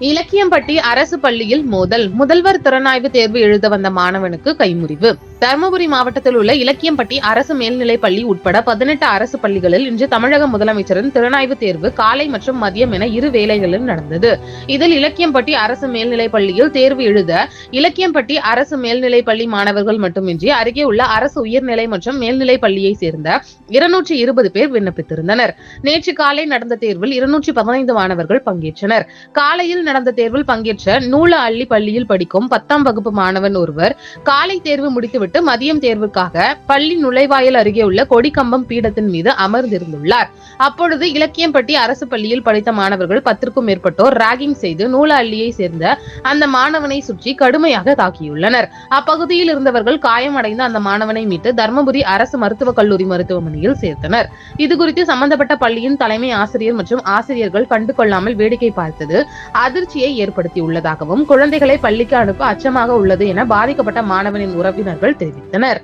இலக்கியம்பட்டி அரசு பள்ளியில் மோதல். முதல்வர் திறனாய்வு தேர்வு எழுத வந்த மாணவனுக்கு கைமுறிவு தருமபுரி மாவட்டத்தில் உள்ள இலக்கியம்பட்டி அரசு மேல்நிலைப் பள்ளி உட்பட பதினெட்டு அரசு பள்ளிகளில் இன்று தமிழக முதலமைச்சரின் திறனாய்வு தேர்வு காலை மற்றும் மதியம் என இரு வேளைகளில் நடந்தது. இதில் இலக்கியம்பட்டி அரசு மேல்நிலைப் பள்ளியில் தேர்வு எழுத இலக்கியம்பட்டி அரசு மேல்நிலைப் பள்ளி மாணவர்கள் மட்டுமின்றி அருகே உள்ள அரசு உயர்நிலை மற்றும் மேல்நிலைப் பள்ளியை சேர்ந்த இருநூற்றி இருபது பேர் விண்ணப்பித்திருந்தனர். நேற்று காலை நடந்த தேர்வில் இருநூற்றி பதினைந்து மாணவர்கள் பங்கேற்றனர். காலையில் நடந்த தேர்வில் பங்கேற்ற நூல அள்ளி பள்ளியில் படிக்கும் பத்தாம் வகுப்பு மாணவன் ஒருவர் காலை தேர்வு முடித்துவிட்டு மதியம் தேர்வுக்காக பள்ளி நுழைவாயில் அருகே உள்ள கொடிக்கம்பம் பீடத்தின் மீது அமர்ந்திருந்துள்ளார். அப்பொழுது இலக்கியம்பட்டி அரசு பள்ளியில் படித்த மாணவர்கள் பத்திற்கும் மேற்பட்டோர் ராகிங் செய்து நூல அள்ளியை சேர்ந்த அந்த மாணவனை சுற்றி கடுமையாக தாக்கியுள்ளனர். அப்பகுதியில் இருந்தவர்கள் காயமடைந்த அந்த மாணவனை மீட்டு தர்மபுரி அரசு மருத்துவக் கல்லூரி மருத்துவமனையில் சேர்த்தனர். இதுகுறித்து சம்பந்தப்பட்ட பள்ளியின் தலைமை ஆசிரியர் மற்றும் ஆசிரியர்கள் கண்டு கொள்ளாமல் வேடிக்கை பார்த்தது. அதிர்ச்சியை ஏற்படுத்தியுள்ளதாகவும் குழந்தைகளை பள்ளிக்கு அனுப்ப அச்சமாக உள்ளது என பாதிக்கப்பட்ட மாணவனின் உறவினர்கள் தெரிவித்தனர்.